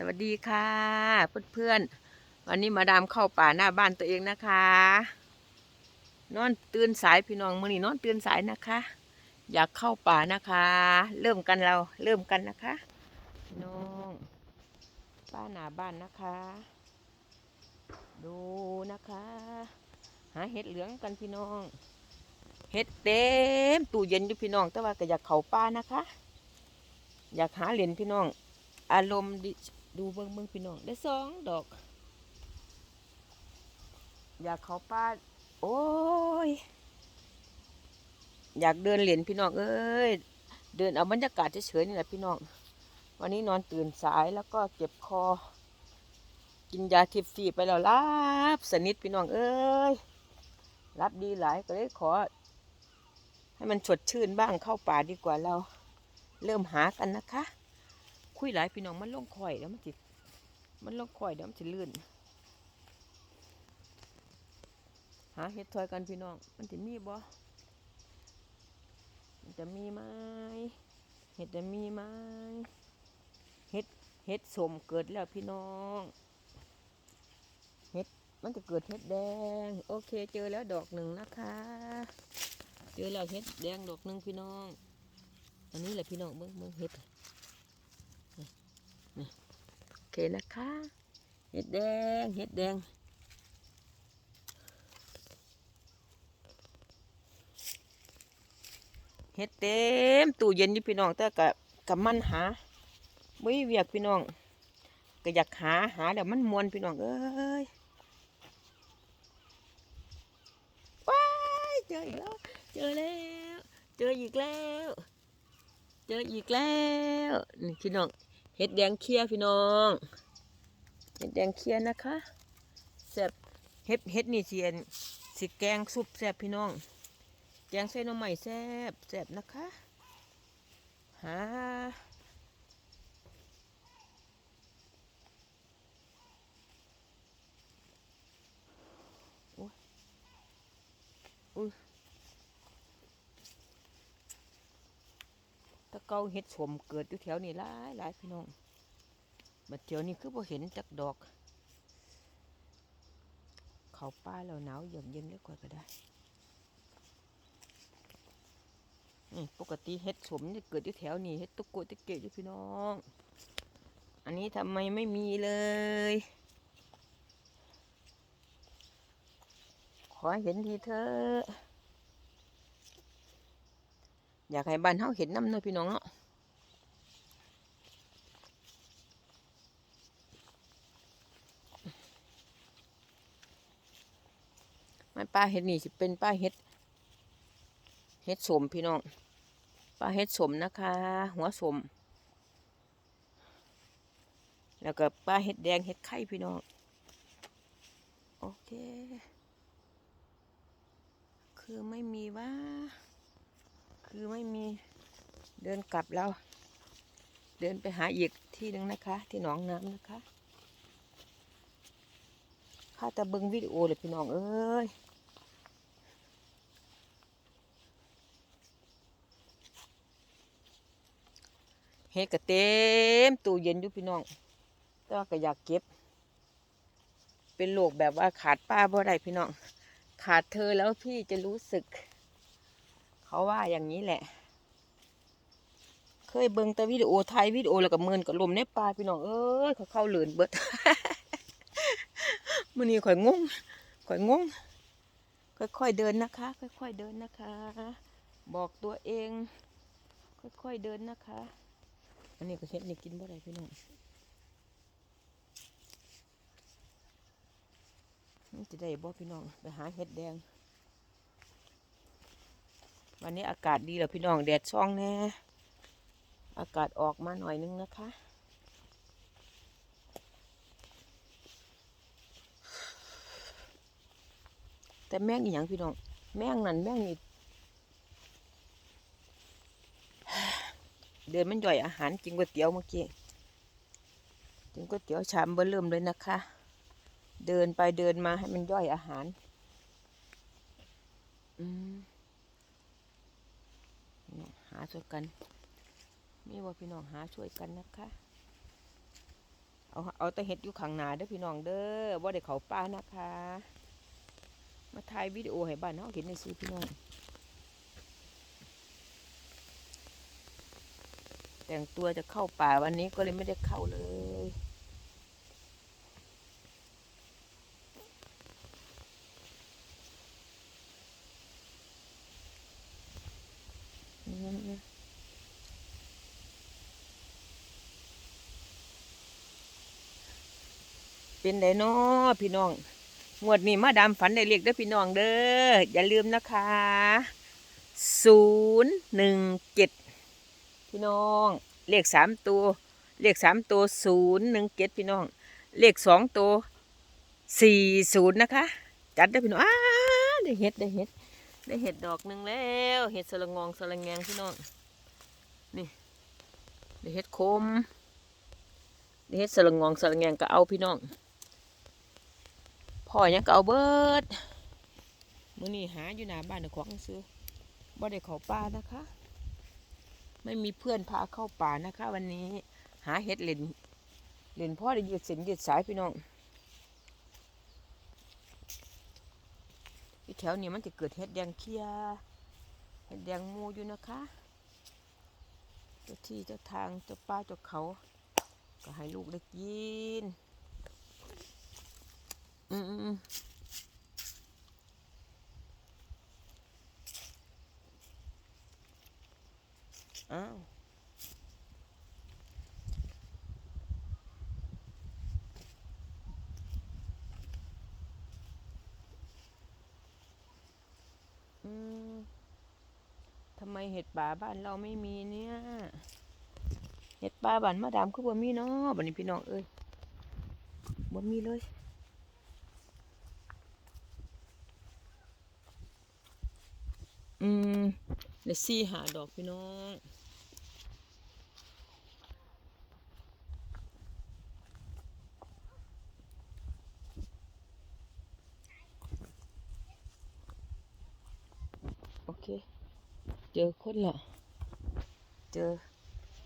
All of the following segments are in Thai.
สวัสดีค่ะเพื่อนๆ วันนี้มาดามเข้าป่าหน้าบ้านตัวเองนะคะ นอนตื่นสายพี่น้องมื่อนี้นอนตื่นสายนะคะ อยากเข้าป่านะคะ เริ่มกันเราเริ่มกันนะคะน้องป้าหน้าบ้านนะคะ ดูนะคะ หาเห็ดเหลืองกันพี่น้องเห็ดเต็มตู้เย็นอยู่พี่น้อง แต่ว่าก็อยากเข้าป่านะคะ อยากหาเหรียญพี่น้อง อารมณ์ ดูเบิ้งเบิ้งพี่น้องได้สองดอก อยากเขาป้าโอ้ย อยากเดินเหรียญพี่น้องเอ้ยเดินเอาบรรยากาศเฉยๆนี่แหละพี่น้อง วันนี้นอนตื่นสายแล้วก็เจ็บคอ กินยาทิพฟีไปแล้วรับสนิทพี่น้องเอ้ยรับดีหลายก็เลยขอ ให้มันสดชื่นบ้างเข้าป่าดีกว่าเรา เริ่มหากันนะคะ คุยหลายพี่น้องมันลงข่อยแล้วมันจิมันลงข่อยเดี๋ยวมันจะลื่นหาเห็ดถอยกันพี่น้อง มันจะมีบ่มันจะมีไหมเห็ดจะมีไหมเห็ดเห็ดสมเกิดแล้วพี่น้องเห็ดมันจะเกิดเห็ดแดง โอเค เจอแล้วดอกหนึ่งนะคะ เจอแล้วเห็ดแดงดอกหนึ่งพี่น้อง อันนี้แหละพี่น้องเบิ้งเบิ้งเห็ด โอ เคนะคะ เห็ดแดง เห็ดแดง เห็ดเต็มตู้เย็นอยู่พี่น้อง แต่กับกับมันหาไม่เวียกพี่น้องก็อยากหาหาเดี๋ยวมันมวนพี่น้องเอ้ยว้ายเจออีกแล้ว เจอแล้ว เจออีกแล้ว เจออีกแล้ว นี่พี่น้อง เห็ดแดงเคี้ยพี่น้อง เห็ดแดงเคี้ยนะคะแซ่บเห็ดเห็ดนี่เสียนสิแกงซุปแซ่บพี่น้อง แกงใส่หน่อไม้แซ่บแซ่บนะคะหาอ้ยอุ้ย ตะเกาเห็ดสมเกิดอยู่แถวนี้หลายหลายพี่น้องบัดเดี๋ยวนี้คือบ่เห็นจักดอก เขาป้าแล้วหนาวเย็นเย็นเลยกว่าก็ได้ปกติเห็ดสมจะเกิดอยู่แถวนี้เห็ดตุกโกะตะเกะอยู่พี่น้อง อันนี้ทำไมไม่มีเลย ขอเห็นทีเถอะ อยากให้บ้านเฮาเห็นน้ำเนาะพี่น้องเนาะมันปลาเห็ดนี่สิเป็นปลาเห็ดเห็ดสมพี่น้องปลาเห็ดสมนะคะ หัวสม แล้วก็ปลาเห็ดแดงเห็ดไข่พี่น้องโอเค คือไม่มีว่า คือไม่มีเดินกลับแล้ว เดินไปหาอีกที่หนึ่งนะคะ ที่หนองน้ำนะคะข้าแต่เบิ้งวิดีโอเลยพี่น้องเอ้ยเฮ็ดก็เต็มตู้เย็นอยู่พี่น้อง แต่ว่าก็อยากเก็บ เป็นโรคแบบว่าขาดป้าบ่ได้พี่น้อง ขาดเธอแล้วพี่จะรู้สึก เขาว่าอย่างนี้แหละ เคยเบิ่งแต่วิดีโอไทยวิดีโอแล้วก็เมินกับลมในป่าพี่น้องเอ้ยเขาเข้าเหลือนเบิดมื่อนี้ข่อยงงข่อยงงค่อยๆเดินนะคะ ค่อยๆเดินนะคะ บอกตัวเอง ค่อยๆเดินนะคะ อันนี้ก็เห็ดนี่กินบ่ได้พี่น้องมันจะได้บ่พี่น้องไปหาเห็ดแดง วันนี้อากาศดีแล้วพี่น้องแดดช่องแน่อากาศออกมาหน่อยนึงนะคะ แต่แม่งอีหยังพี่น้อง แม่งนั่นแม่งนี่เดินมันย่อยอาหารกินก๋วยเตี๋ยวเมื่อกี้กินก๋วยเตี๋ยวชามเบอร์เริ่มเลยนะคะ เดินไปเดินมาให้มันย่อยอาหาร อืม หาช่วยกัน มีว่าพี่น้องหาช่วยกันนะคะ เอาเอาแต่เห็ดอยู่ข้างหน้าเด้อพี่น้องเด้อว่าเด้เขาป่านะคะ มาถ่ายวิดีโอให้บ้านเฮาเห็นในซื้อพี่น้อง แต่งตัวจะเข้าป่าวันนี้ก็เลยไม่ได้เข้าเลย อืม เป็นไดเนาะพี่น้องงวดนี้มาดามฝันได้เรียกเด้พี่น้องเด้ออย่าลืมนะคะศูนย์หนึ่งเจ็ดพี่น้องเลขสามตัวเลขสามตัวศูนย์หนึ่งเจ็ดพี่น้อง เลขสองตัวสี่ศูนย์นะคะ จัดได้พี่น้องอ้าได้เห็ดได้เห็ดได้เห็ดดอกหนึ่งแล้วเห็ดสละงองสละแงงพี่น้องนี่ได้เห็ดคมได้เห็ดสละงองสละแงงก็เอาพี่น้อง พ่อยังก็เอาเบิดมือนี้หาอยู่หน้าบ้านของซื้อบ่ได้เข้าป่านะคะ ไม่มีเพื่อนพาเข้าป่านะคะ วันนี้หาเห็ดเล่นเล่นพ่อได้ยืดเส้นยืดสายพี่น้องแถวนี้มันจะเกิดเห็ดแดงเคียเห็ดแดงมูอยู่นะคะเจ้าที่เจ้าทางเจ้าป้าเจ้าเขา ก็ให้ลูกได้กิน อืมอืมอืมอ้าวอืมทำไมเห็ดป่าบ้านเราไม่มีเนี่ย เห็ดป่าบ้านมาดามคือบ่มีเนาะบัดนี้พี่น้องเอ้ยบ่มีเลย อืมเดี๋ยวซี่หาดอกพี่น้องโอเค เจอคนละเจอ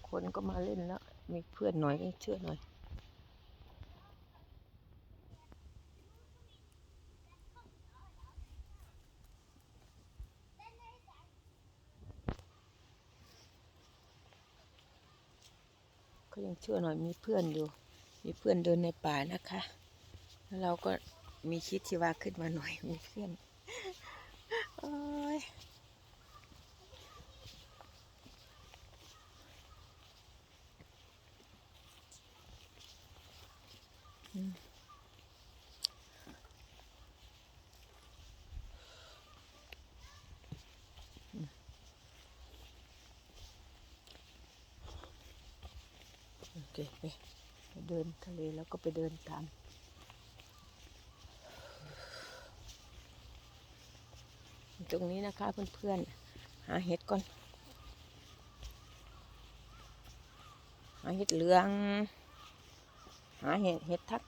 คนก็มาเล่นแล้ว มีเพื่อนหน่อยก็เชื่อหน่อย ก็ยังเชื่อหน่อยมีเพื่อนอยู่ มีเพื่อนเดินในป่านะคะ แล้วเราก็มีคิดที่ว่าขึ้นมาหน่อยมีเพื่อนโอ้ยอืมโอ เคไปเดินทะเลแล้วก็ไปเดินตามตรงนี้นะคะเพื่อนๆ หาเห็ดก่อน หาเห็ดเหลือง หาเห็ดเห็ดทัก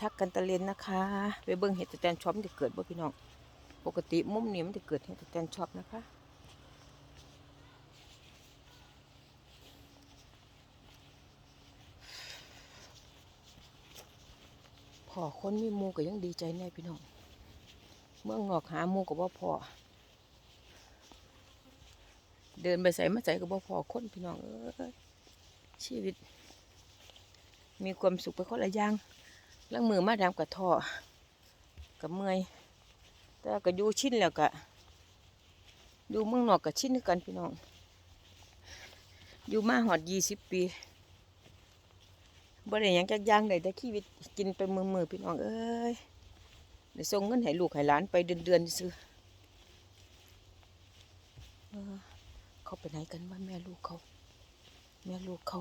ทักกันตะเลนนะคะ ไปเบิ่งเห็ดตะแตนช็อปจะเกิดบ่พี่น้อง ปกติมุมนี้มันจะเกิดเห็ดตะแตนช็อปนะคะ อคนมีมูก็ยังดีใจแน่พี่น้อง เมืองนอกหามูก็บ่พอ เดินไปใส่มาใส่ก็บ่พอคนพี่น้องเอ้ยชีวิต มีความสุขไปคนละอย่างล้างมือมาดามกับท่อกับเมื่อยแต่ก็อยู่ชินแล้วก็อยู่เมืองนอกกับชินคือกันพี่น้อง อยู่มาหอดยี่สิบปี บ่ได้หยังจักอย่างได้แต่ชีวิตกินไปมือมือๆพี่น้องเอ้ยได้ส่งเงินให้ลูกให้หลานไปเดือนเดือนๆซื้อเขาไปไหนกันว่าแม่ลูกเขา แม่ลูกเขา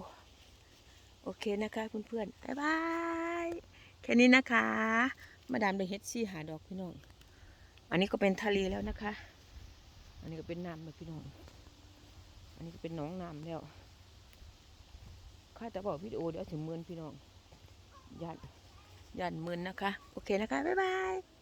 โอเคนะคะเพื่อนๆบ๊ายบายแค่นี้นะคะ มาดามได้เฮ็ดซี่หาดอกพี่น้อง อันนี้ก็เป็นทะเลแล้วนะคะ อันนี้ก็เป็นน้ำเลยพี่น้อง อันนี้ก็เป็นหนองน้ำแล้ว ข้าจะบอกวิดีโอเดี๋ยวถึงเมือนพี่น้องยันยันเมือนนะคะ โอเคนะคะ บ๊ายบาย